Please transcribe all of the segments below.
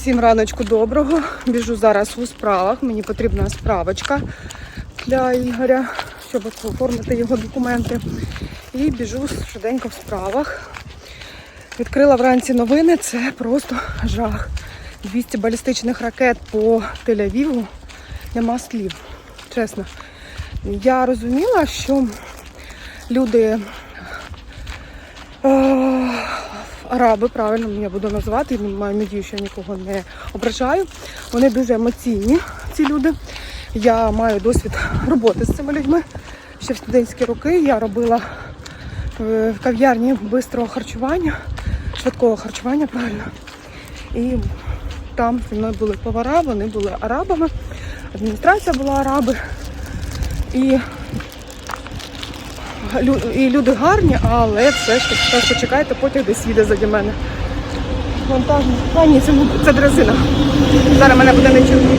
Всім раночку доброго. Біжу зараз у справах. Мені потрібна справочка для Ігоря, щоб оформити його документи. І біжу швиденько в справах. Відкрила вранці новини. Це просто жах. 200 балістичних ракет по Тель-Авіву. Нема слів. Чесно. Я розуміла, що люди. Араби, правильно я буду називати, маю надію, що я нікого не ображаю. Вони дуже емоційні, ці люди. Я маю досвід роботи з цими людьми. Ще в студентські роки я робила е, в кав'ярні бистрого харчування, швидкого харчування, правильно. І там зі мною були повара, вони були арабами, адміністрація була араби. І і люди гарні, але все ж таки почекайте, потяг десь їде заді мене. Вантажний. А ні, це, це дрезина. Зараз мене буде не чути.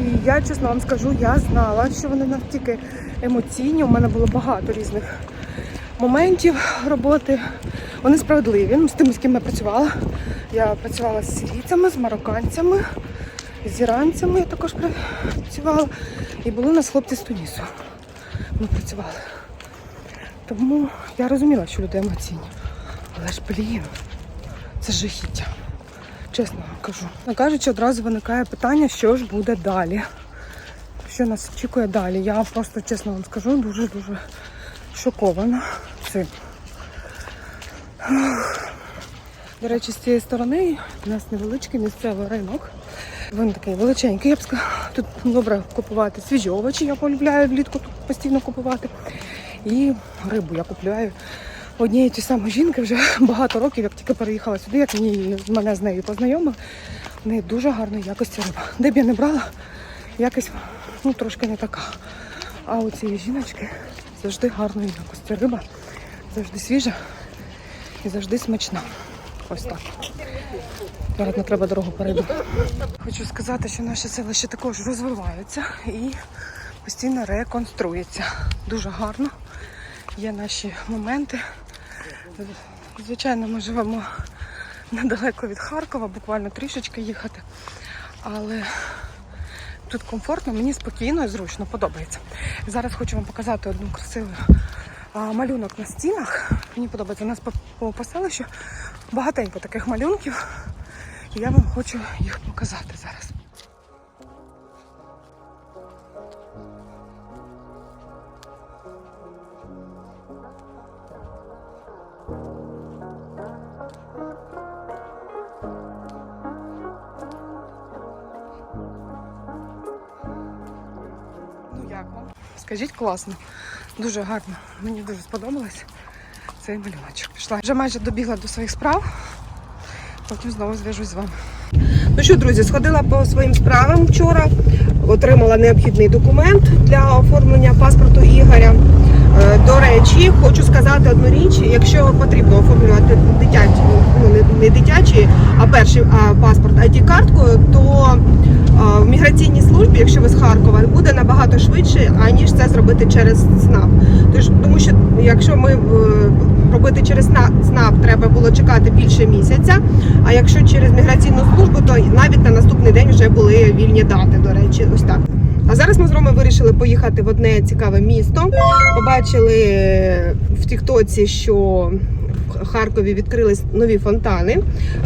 І я чесно вам скажу, я знала, що вони настільки емоційні. У мене було багато різних моментів роботи. Вони справедливі. Ну, з тими, з ким я працювала. Я працювала з сирійцями, з марокканцями, з іранцями я також працювала. І були у нас хлопці з Тунісу. Ми працювали. Тому я розуміла, що люди емоційні. Але ж, блін, це жахіття. Чесно вам кажу. Кажучи, одразу виникає питання, що ж буде далі. Що нас очікує далі. Я просто чесно вам скажу, дуже-дуже шокована цим. До речі, з цієї сторони у нас невеличкий місцевий ринок. Він такий величенький, я б сказала. Тут добре купувати свіжі овочі, я полюбляю влітку тут постійно купувати. І рибу я купляю однієї ті самої жінки вже багато років, як тільки переїхала сюди, як мені мене з нею познайомив. В неї дуже гарної якості риба. Де б я не брала, якось ну, трошки не така. А у цієї жіночки завжди гарної якості риба, завжди свіжа і завжди смачна. Ось так. Зараз не треба дорогу перейду. Хочу сказати, що наше селище також розвивається і постійно реконструється. Дуже гарно. Є наші моменти. Звичайно, ми живемо недалеко від Харкова, буквально трішечки їхати. Але тут комфортно, мені спокійно і зручно подобається. Зараз хочу вам показати одну красиву малюнок на стінах. Мені подобається у нас по, по поселищу багатенько таких малюнків. І я вам хочу їх показати зараз. Ну як вам? Скажіть класно. Дуже гарно. Мені дуже сподобалось цей малюночок. Пішла. Вже майже добігла до своїх справ. Потім знову зв'яжусь з вами. Ну що, друзі, сходила по своїм справам вчора, отримала необхідний документ для оформлення паспорту Ігоря. Е, До речі, хочу сказати одну річ: якщо потрібно оформлювати дитячий, ну не, не дитячий, а перший а, паспорт ID-карткою, то е, в міграційній службі, якщо ви з Харкова, буде набагато швидше, аніж це зробити через СНАП. Тож, тому що якщо ми е, робити через СНАП треба було чекати більше місяця. А якщо через міграційну службу, то навіть на наступний день вже були вільні дати. До речі, ось так. А зараз ми з Ромою вирішили поїхати в одне цікаве місто. Побачили в Тіктоці, що в Харкові відкрились нові фонтани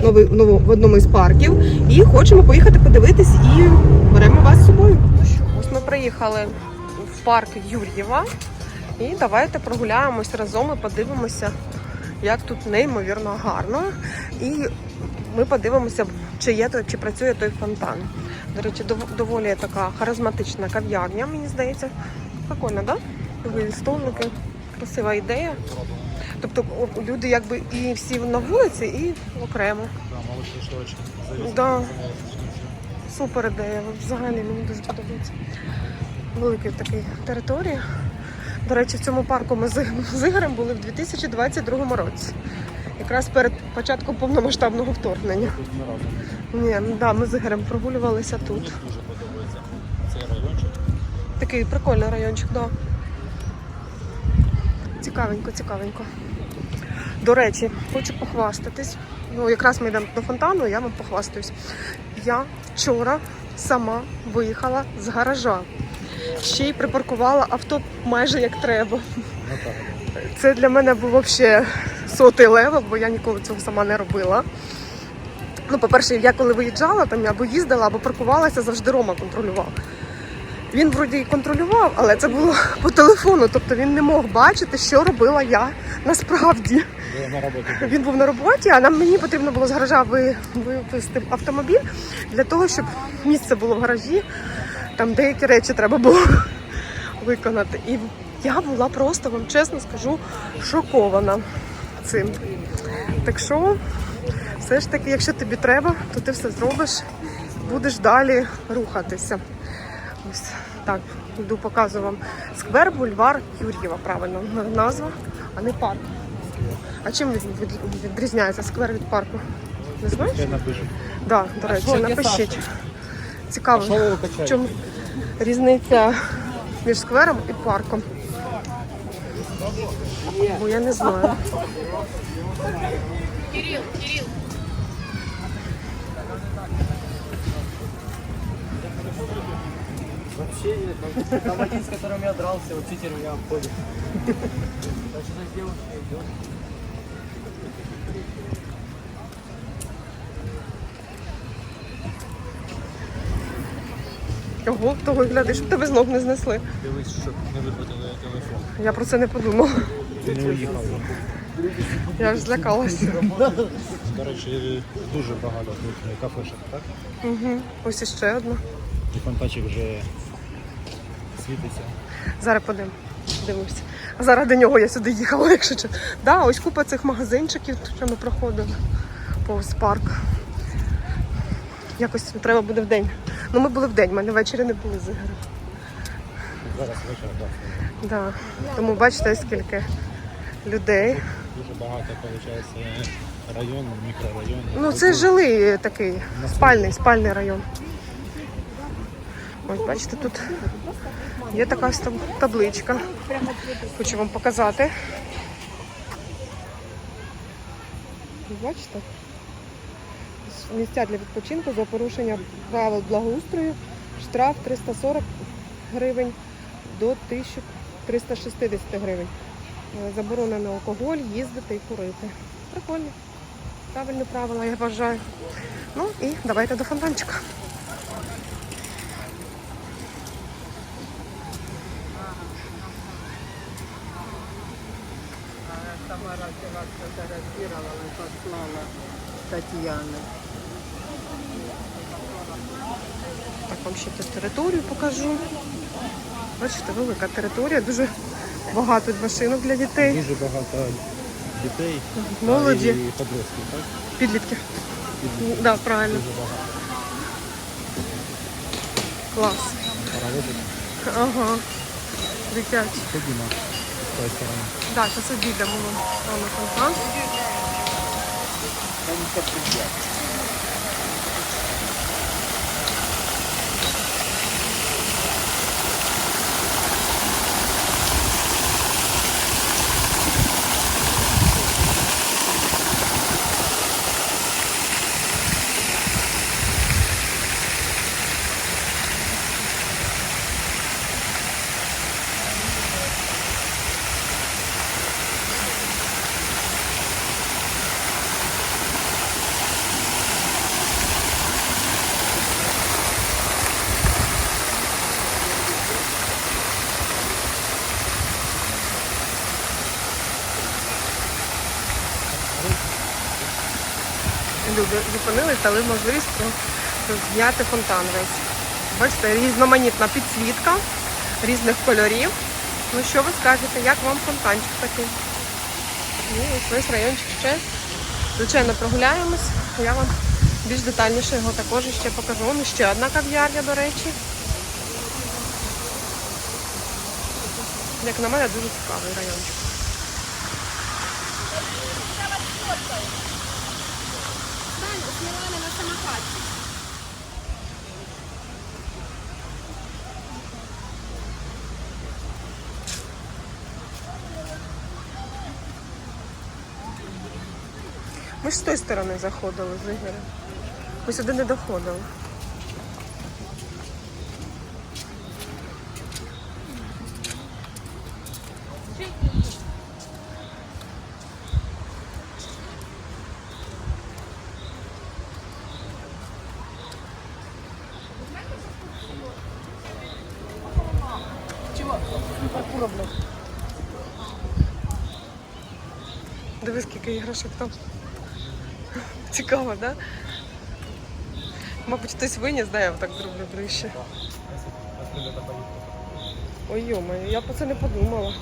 нові, ново- в одному із парків. І хочемо поїхати подивитись і беремо вас з собою. Ну ось ми приїхали в парк Юр'єва. І давайте прогуляємось разом і подивимося, як тут неймовірно гарно. І ми подивимося, чи є то, чи працює той фонтан. До речі, доволі така харизматична кав'ярня, мені здається. Прикольно, так? Да? Столики, красива ідея. Тобто люди якби і всі на вулиці, і окремо. Да. Супер ідея. Взагалі мені дуже подобається. Велика така територія. До речі, в цьому парку ми з Ігорем були в 2022 році. Якраз перед початком повномасштабного вторгнення. Ні, ну да, ми з Ігорем прогулювалися тут. Дуже подобається цей райончик. Такий прикольний райончик, да. Цікавенько, цікавенько. До речі, хочу похвастатись. Ну, якраз ми йдемо до фонтану, я вам похвастаюсь. Я вчора сама виїхала з гаража. Ще й припаркувала авто майже як треба. Це для мене був взагалі сотий левел, бо я ніколи цього сама не робила. Ну, по-перше, я коли виїжджала, там або їздила, або паркувалася, завжди Рома контролював. Він вроді і контролював, але це було по телефону, тобто він не мог бачити, що робила я насправді. На роботі. Він був на роботі, а нам мені потрібно було з гаража ви- вивезти автомобіль для того, щоб місце було в гаражі. Там деякі речі треба було виконати. І я була просто, вам чесно скажу, шокована цим. Так що, все ж таки, якщо тобі треба, то ти все зробиш, будеш далі рухатися. Ось так, йду показую вам сквер, бульвар Юр'єва, правильно назва, а не парк. А чим від- відрізняється сквер від парку? Не знаєш? Я напишу. Да, до речі, напишіть. Цікаво, в чому різниця між сквером і парком. Бо я не знаю. Вообще, там, там один, с которым я дрался, учитель меня обходит. Так что с девушкой идет. Ого, то виглядає, щоб тебе знов не знесли. Дивись, щоб не вихватили телефон. Я про це не подумала. Ти не уїхав. Я ж злякалася. До речі, дуже багато тут кафешок, так? Угу. Ось іще одна. І фонтанчик вже світиться. Зараз подивимо. Дивимося. А заради нього я сюди їхала, якщо чесно. Да, ось купа цих магазинчиків, що ми проходили повз парк. Якось треба буде в день. Ну ми були в день, ми на ввечері не були з. Зараз вечір, так. Да. Тому бачите, скільки людей. Дуже багато, виходить, район, мікрорайон. Ну це жилий такий спальний, спальний район. Ось бачите, тут є така табличка. Хочу вам показати. Бачите? Місця для відпочинку за порушення правил благоустрою. Штраф 340 гривень до 1360 гривень. Е, Заборонено алкоголь, їздити і курити. Прикольно. Правильні правила, я вважаю. Ну і давайте до фонтанчика. Тамара сфотографировала и послала Татьяне. Так вам ще тут територію покажу. Бачите, велика територія, дуже багато машинок для дітей, Дуже багато дітей молоді, і подростків, так? Підлітків. Так, да, правильно. Дуже багато. Клас. Паровозик. Ага. Дитячі. Ходімо з тої сторони. Так, зараз обійдемо вон на фонтан. Люди зупинились, дали можливість зняти фонтан весь. Бачите, різноманітна підсвітка різних кольорів. Ну що ви скажете, як вам фонтанчик такий? Ну, ось весь райончик ще. Звичайно, прогуляємось. Я вам більш детальніше його також ще покажу. Вон ще одна кав'ярня, до речі. Як на мене, дуже цікавий райончик. Ми ж з тої сторони заходили з Ігорем. Ми сюди не доходили. Дивись, скільки іграшок там. Цікаво, так? Да? Мабуть, хтось виніс, да, я так зроблю ближче. Ой, йомаю, я про це не подумала.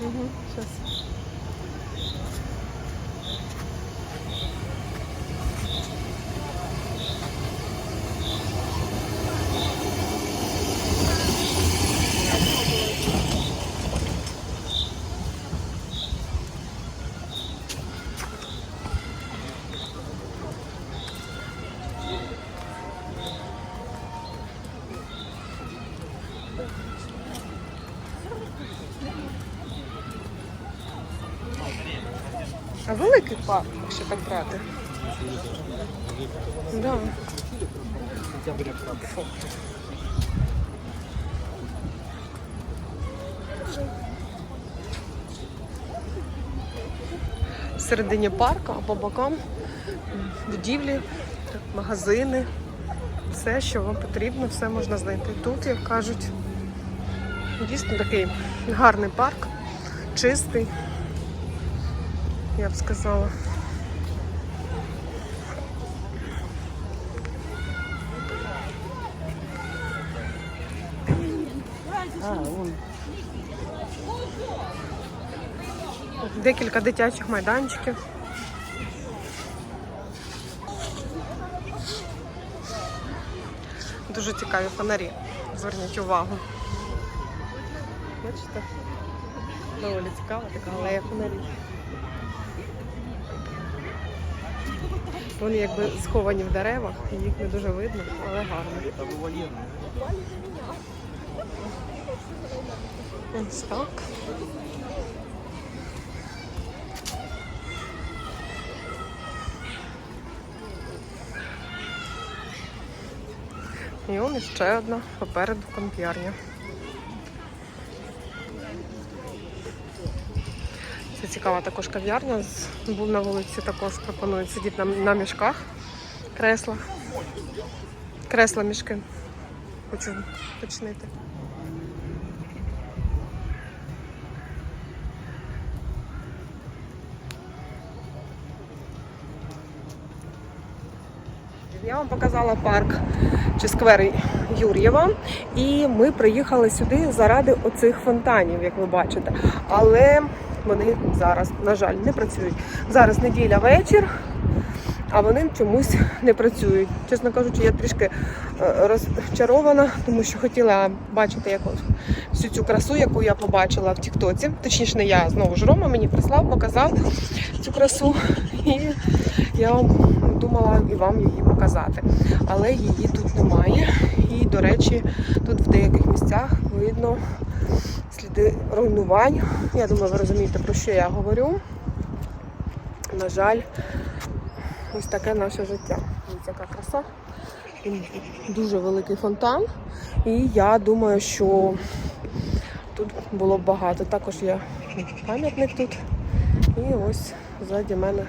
Угу, щас. А великий парк, якщо так брати. Да. Фу. Всередині парку, а по бокам будівлі, магазини. Все, що вам потрібно, все можна знайти тут, як кажуть. Дійсно такий гарний парк, чистий, я б сказала. Декілька дитячих майданчиків. Дуже цікаві фонарі. Зверніть увагу. Бачите? Доволі цікава така алея фонарів. Вони якби сховані в деревах, і їх не дуже видно, але гарно. Ось так. І он ще одна попереду комп'ярня. Це цікава також кав'ярня. Був на вулиці також пропонують сидіти на, на мішках, креслах. Кресла мішки. Хочу уточнити. Я вам показала парк чи сквер Юр'єва, і ми приїхали сюди заради оцих фонтанів, як ви бачите. Але вони зараз, на жаль, не працюють. Зараз неділя вечір, а вони чомусь не працюють. Чесно кажучи, я трішки е, розчарована, тому що хотіла бачити всю цю красу, яку я побачила в Тіктоці. Точніше, не я знову ж Рома мені прислав, показав цю красу. І я думала і вам її показати. Але її тут немає. І, до речі, тут в деяких місцях видно сліди руйнувань. Я думаю, ви розумієте, про що я говорю. На жаль, ось таке наше життя. Ось яка краса. Дуже великий фонтан. І я думаю, що тут було багато. Також є пам'ятник тут. І ось ззаді мене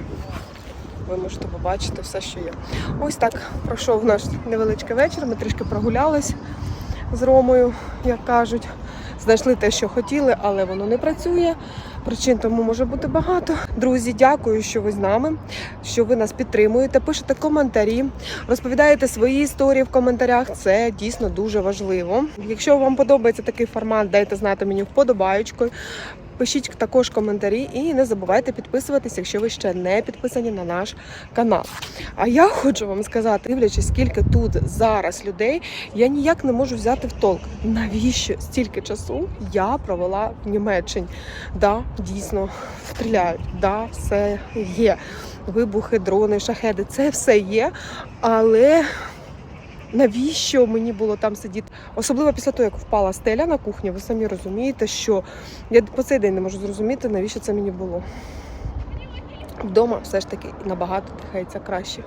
ви можете побачити все, що є. Ось так пройшов наш невеличкий вечір. Ми трішки прогулялись з Ромою, як кажуть. Знайшли те, що хотіли, але воно не працює. Причин тому може бути багато. Друзі, дякую, що ви з нами, що ви нас підтримуєте, пишете коментарі, розповідаєте свої історії в коментарях. Це дійсно дуже важливо. Якщо вам подобається такий формат, дайте знати мені вподобаючкою. Пишіть також коментарі і не забувайте підписуватись, якщо ви ще не підписані на наш канал. А я хочу вам сказати, дивлячись, скільки тут зараз людей, я ніяк не можу взяти в толк, навіщо стільки часу я провела в Німеччині. Да, дійсно стріляють, да, все є. Вибухи, дрони, шахеди, це все є. Але навіщо мені було там сидіти Особливо після того, як впала стеля на кухні, ви самі розумієте, що я по цей день не можу зрозуміти, навіщо це мені було. Вдома все ж таки набагато дихається краще.